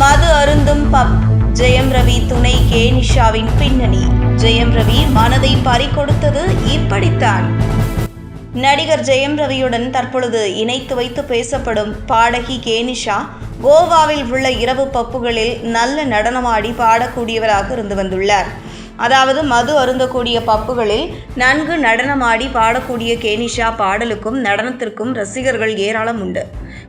மது அருந்தும் பப் ஜெயம் ரவி துணை கே. நிஷாவின் பின்னணி. ஜெயம் ரவி மனதை பறிகொடுத்தது இப்படித்தான். நடிகர் ஜெயம் ரவியுடன் தற்பொழுது இணைத்து வைத்து பேசப்படும் பாடகி கேனிஷா கோவாவில் உள்ள இரவு பப்புகளில் நல்ல நடனமாடி பாடக்கூடியவராக இருந்து வந்துள்ளார். அதாவது மது அருந்தக்கூடிய பப்புகளில் நன்கு நடனமாடி பாடக்கூடிய கேனிஷா பாடலுக்கும் நடனத்திற்கும் ரசிகர்கள் ஏராளம் உண்டு.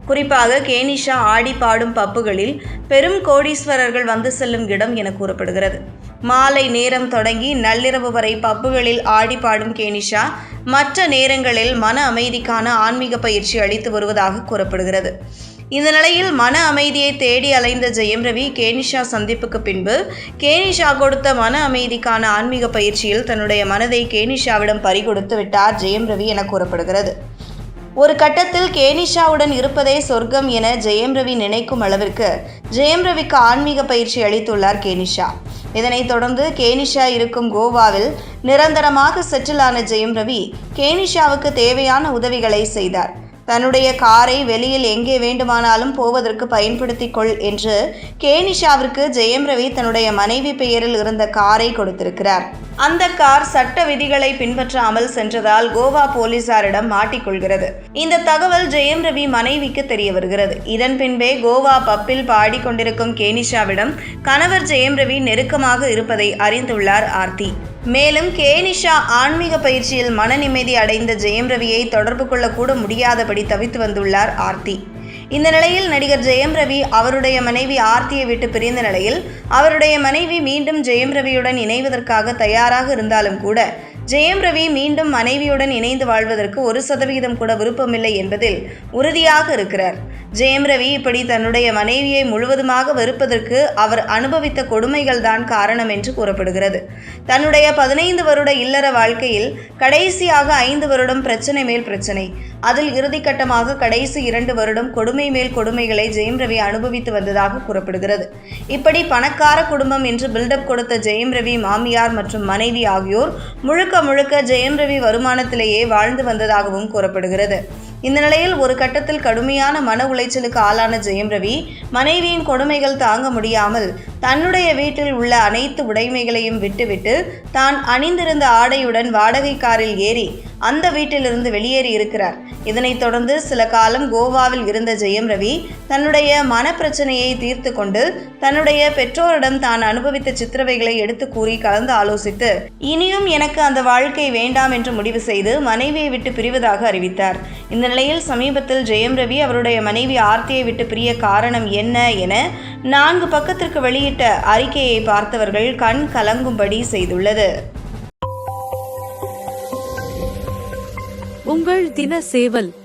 குறிப்பாக கேனிஷா ஆடி பாடும் பப்புகளில் பெரும் கோடீஸ்வரர்கள் வந்து செல்லும் இடம் என கூறப்படுகிறது. மாலை நேரம் தொடங்கி நள்ளிரவு வரை பப்புகளில் ஆடி பாடும் கேனிஷா மற்ற நேரங்களில் மன அமைதிக்கான ஆன்மீக பயிற்சி அளித்து வருவதாக கூறப்படுகிறது. இந்த நிலையில் மன அமைதியை தேடி அலைந்த ஜெயம் ரவி கேனிஷா சந்திப்புக்கு பின்பு கேனிஷா கொடுத்த மன அமைதிக்கான ஆன்மீக பயிற்சியில் தன்னுடைய மனதை கேனிஷாவிடம் பறிகொடுத்து விட்டார் ஜெயம் ரவி என கூறப்படுகிறது. ஒரு கட்டத்தில் கேனிஷாவுடன் இருப்பதே சொர்க்கம் என ஜெயம் ரவி நினைக்கும் அளவிற்கு ஜெயம் ரவிக்கு ஆன்மீக பயிற்சி அளித்துள்ளார் கேனிஷா. இதனைத் தொடர்ந்து கேனிஷா இருக்கும் கோவாவில் நிரந்தரமாக செட்டிலான ஜெயம் ரவி கேனிஷாவுக்கு தேவையான உதவிகளை செய்தார். தன்னுடைய காரை வெளியில் எங்கே வேண்டுமானாலும் போவதற்கு பயன்படுத்திக் கொள் என்று கேனிஷாவிற்கு ஜெயம் ரவி தன்னுடைய மனைவி பெயரில் இருந்த காரை கொடுத்திருக்கிறார். அந்த கார் சட்ட விதிகளை பின்பற்றாமல் சென்றதால் கோவா போலீசாரிடம் மாட்டிக்கொள்கிறது. இந்த தகவல் ஜெயம் ரவி மனைவிக்கு தெரிய வருகிறது. இதன் பின்பே கோவா பப்பில் பாடிக்கொண்டிருக்கும் கேனிஷாவிடம் கணவர் ஜெயம் ரவி நெருக்கமாக இருப்பதை அறிந்துள்ளார் ஆர்த்தி. மேலும் கேனிஷா ஆன்மீக பயிற்சியில் மன நிம்மதி அடைந்த ஜெயம் ரவியை தொடர்பு கொள்ளக்கூட முடியாதபடி தவித்து வந்துள்ளார் ஆர்த்தி. இந்த நிலையில் நடிகர் ஜெயம் ரவி அவருடைய மனைவி ஆர்த்தியை விட்டு பிரிந்த நிலையில் அவருடைய மனைவி மீண்டும் ஜெயம் ரவியுடன் இணைவதற்காக தயாராக இருந்தாலும் கூட ஜெயம் ரவி மீண்டும் மனைவியுடன் இணைந்து வாழ்வதற்கு ஒரு சதவிகிதம் கூட விருப்பமில்லை என்பதில் உறுதியாக இருக்கிறார். ஜெயம் ரவி இப்படி தன்னுடைய மனைவியை முழுவதுமாக வெறுப்பதற்கு அவர் அனுபவித்த கொடுமைகள் தான் காரணம் என்று கூறப்படுகிறது. தன்னுடைய பதினைந்து வருட இல்லற வாழ்க்கையில் கடைசியாக ஐந்து வருடம் பிரச்சனை மேல் பிரச்சனை அதில் இறுதிக்கட்டமாக கடைசி இரண்டு வருடம் கொடுமை மேல் கொடுமைகளை ஜெயம் ரவி அனுபவித்து வந்ததாக கூறப்படுகிறது. இப்படி பணக்கார குடும்பம் என்று பில்டப் கொடுத்த ஜெயம் ரவி மாமியார் மற்றும் மனைவி ஆகியோர் முழுக்க முழுக்க ஜெயம் ரவி வருமானத்திலேயே வாழ்ந்து வந்ததாகவும் கூறப்படுகிறது. இந்த நிலையில் ஒரு கட்டத்தில் கடுமையான மன உளைச்சலுக்கு ஆளான ஜெயம் ரவி மனைவியின் கொடுமைகள் தாங்க முடியாமல் தன்னுடைய வீட்டில் உள்ள அனைத்து உடைமைகளையும் விட்டுவிட்டு தான் அணிந்திருந்த ஆடையுடன் வாடகை காரில் ஏறி அந்த வீட்டிலிருந்து வெளியேறி இருக்கிறார். இதனைத் தொடர்ந்து சில காலம் கோவாவில் இருந்த ஜெயம் ரவி தன்னுடைய மனப்பிரச்சனையை தீர்த்து கொண்டு தன்னுடைய பெற்றோரிடம் தான் அனுபவித்த சித்திரவைகளை எடுத்து கூறி கலந்து ஆலோசித்து இனியும் எனக்கு அந்த வாழ்க்கை வேண்டாம் என்று முடிவு செய்து மனைவியை விட்டு பிரிவதாக அறிவித்தார். இந்த நிலையில் சமீபத்தில் ஜெயம் ரவி அவருடைய மனைவி ஆர்த்தியை விட்டு பிரிய காரணம் என்ன என நான்கு பக்கத்திற்கு வெளியிட்ட அறிக்கையை பார்த்தவர்கள் கண் கலங்கும்படி செய்துள்ளது. உங்கள் தின சேவல்